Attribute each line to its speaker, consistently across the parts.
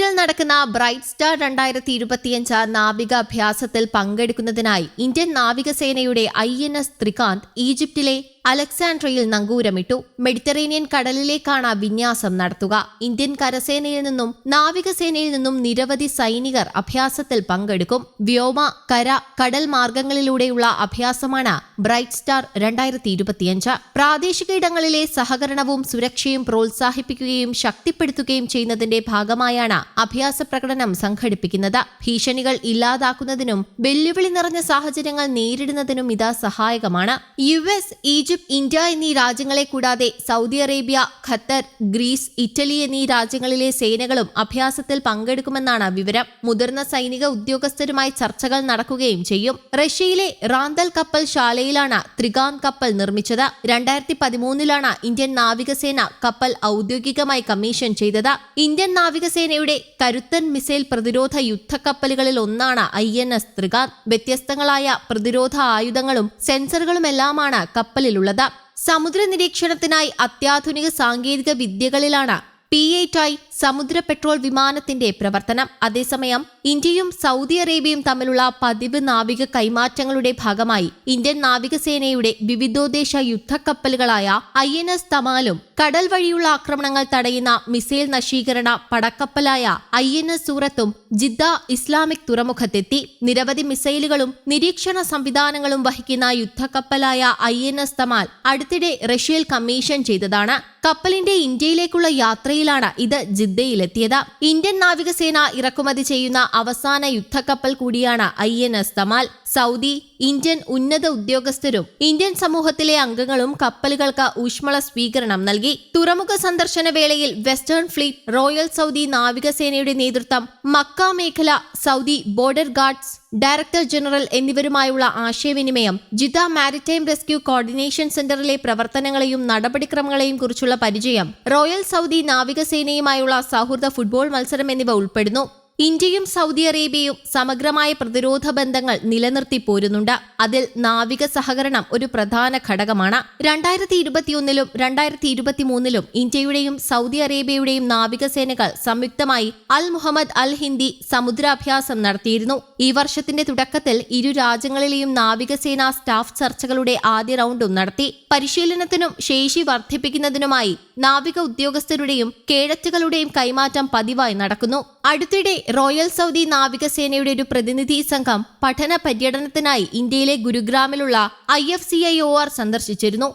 Speaker 1: ഈജിപ്തിൽ നടക്കുന്ന bright star രണ്ടായിരത്തി ഇരുപത്തിയഞ്ച് നാവിക അഭ്യാസത്തിൽ പങ്കെടുക്കുന്നതിനായി ഇന്ത്യൻ നാവികസേനയുടെ ഐ എൻ എസ് ത്രികാന്ത് ഈജിപ്തിലെ അലക്സാൻഡ്രയിൽ നങ്കൂരമിട്ടു. മെഡിറ്ററേനിയൻ കടലിലേക്കാണ് വിന്യാസം നടത്തുക. ഇന്ത്യൻ കരസേനയിൽ നിന്നും നാവികസേനയിൽ നിന്നും നിരവധി സൈനികർ അഭ്യാസത്തിൽ പങ്കെടുക്കും. വ്യോമ കര കടൽ മാർഗങ്ങളിലൂടെയുള്ള അഭ്യാസമാണ് ബ്രൈറ്റ് സ്റ്റാർ രണ്ടായിരത്തി ഇരുപത്തിയഞ്ച് പ്രാദേശിക ഇടങ്ങളിലെ സഹകരണവും സുരക്ഷയും പ്രോത്സാഹിപ്പിക്കുകയും ശക്തിപ്പെടുത്തുകയും ചെയ്യുന്നതിന്റെ ഭാഗമായാണ് അഭ്യാസ പ്രകടനം സംഘടിപ്പിക്കുന്നത്. ഭീഷണികൾ ഇല്ലാതാക്കുന്നതിനും വെല്ലുവിളി നിറഞ്ഞ സാഹചര്യങ്ങൾ നേരിടുന്നതിനും ഇത് സഹായകമാണ്. യു എസ് ഇന്ത്യ എന്നീ രാജ്യങ്ങളെ കൂടാതെ Saudi Arabia Qatar Greece Italy എന്നീ രാജ്യങ്ങളിലെ സേനകളും അഭ്യാസത്തിൽ പങ്കെടുക്കുമെന്നാണ് വിവരം. മുതിർന്ന സൈനിക ഉദ്യോഗസ്ഥരുമായി ചർച്ചകൾ നടക്കുകയും ചെയ്യും. റഷ്യയിലെ റാന്തൽ കപ്പൽ ശാലയിലാണ് ത്രികാന്ത് കപ്പൽ നിർമ്മിച്ചത്. രണ്ടായിരത്തി പതിമൂന്നിലാണ് ഇന്ത്യൻ നാവികസേന കപ്പൽ ഔദ്യോഗികമായി കമ്മീഷൻ ചെയ്തത്. ഇന്ത്യൻ നാവികസേനയുടെ കരുത്തൻ മിസൈൽ പ്രതിരോധ യുദ്ധക്കപ്പലുകളിൽ ഒന്നാണ് ഐ എൻ എസ് ത്രികാന്ത് വ്യത്യസ്തങ്ങളായ പ്രതിരോധ ആയുധങ്ങളും സെൻസറുകളുമെല്ലാമാണ് കപ്പലിലുള്ളത് സമുദ്ര നിരീക്ഷണത്തിനായി അത്യാധുനിക സാങ്കേതിക വിദ്യകളിലാണ് പി എയ്റ്റായി സമുദ്ര പെട്രോൾ വിമാനത്തിന്റെ പ്രവർത്തനം. അതേസമയം ഇന്ത്യയും സൗദി അറേബ്യയും തമ്മിലുള്ള പതിവ് നാവിക കൈമാറ്റങ്ങളുടെ ഭാഗമായി ഇന്ത്യൻ നാവികസേനയുടെ വിവിധോദ്ദേശ യുദ്ധക്കപ്പലുകളായ ഐ എൻ എസ് തമാലും കടൽ വഴിയുള്ള ആക്രമണങ്ങൾ തടയുന്ന മിസൈൽ നശീകരണ പടക്കപ്പലായ ഐ എൻ എസ് സൂറത്തും ജിദ്ദ ഇസ്ലാമിക് തുറമുഖത്തെത്തി. നിരവധി മിസൈലുകളും നിരീക്ഷണ സംവിധാനങ്ങളും വഹിക്കുന്ന യുദ്ധക്കപ്പലായ ഐ എൻ എസ് തമാൽ അടുത്തിടെ റഷ്യയിൽ കമ്മീഷൻ ചെയ്തതാണ്. കപ്പലിന്റെ ഇന്ത്യയിലേക്കുള്ള യാത്രയിലാണ് ഇത് ജിദ്ദയിലെത്തിയത്. ഇന്ത്യൻ നാവികസേന ഇറക്കുമതി ചെയ്യുന്ന അവസാന യുദ്ധക്കപ്പൽ കൂടിയാണ് I N S Tamal. Saudi Indian ഉന്നത ഉദ്യോഗസ്ഥരും ഇന്ത്യൻ സമൂഹത്തിലെ അംഗങ്ങളും കപ്പലുകൾക്ക് ഊഷ്മള സ്വീകരണം നൽകി. തുറമുഖ സന്ദർശന വേളയിൽ വെസ്റ്റേൺ ഫ്ലീറ്റ് റോയൽ സൗദി നാവികസേനയുടെ നേതൃത്വം മക്ക മേഖല Saudi border guards director general എന്നിവരുമായുള്ള ആശയവിനിമയം ജിദ്ദ മാരിടൈം റെസ്ക്യൂ കോർഡിനേഷൻ സെന്ററിലെ പ്രവർത്തനങ്ങളെയും നടപടിക്രമങ്ങളെയും കുറിച്ചുള്ള പരിചയം റോയൽ സൗദി നാവികസേനയുമായുള്ള സൗഹൃദ ഫുട്ബോൾ മത്സരം എന്നിവ ഉൾപ്പെടുന്നു. ഇന്ത്യയും സൗദി അറേബ്യയും സമഗ്രമായ പ്രതിരോധ ബന്ധങ്ങൾ നിലനിർത്തി പോരുന്നുണ്ട്. അതിൽ നാവിക സഹകരണം ഒരു പ്രധാന ഘടകമാണ്. രണ്ടായിരത്തി ഇരുപത്തിയൊന്നിലും രണ്ടായിരത്തി ഇരുപത്തിമൂന്നിലും ഇന്ത്യയുടെയും സൗദി അറേബ്യയുടെയും നാവികസേനകൾ സംയുക്തമായി അൽ മുഹമ്മദ് അൽ ഹിന്ദി സമുദ്രാഭ്യാസം നടത്തിയിരുന്നു. ഈ വർഷത്തിന്റെ തുടക്കത്തിൽ ഇരു രാജ്യങ്ങളിലെയും നാവികസേനാ സ്റ്റാഫ് ചർച്ചകളുടെ ആദ്യ റൗണ്ടും നടത്തി. പരിശീലനത്തിനും ശേഷി വർദ്ധിപ്പിക്കുന്നതിനുമായി നാവിക ഉദ്യോഗസ്ഥരുടെയും കേഡറ്റുകളുടെയും കൈമാറ്റം പതിവായി നടക്കുന്നു. അടുത്തിടെ റോയൽ സൗദി നാവികസേനയുടെ ഒരു പ്രതിനിധി സംഘം പഠന പര്യടനത്തിനായി ഇന്ത്യയിലെ ഗുരുഗ്രാമിലുള്ള I F C I O R സന്ദർശിച്ചിരുന്നു.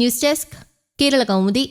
Speaker 1: News desk Kerala Kaumudi.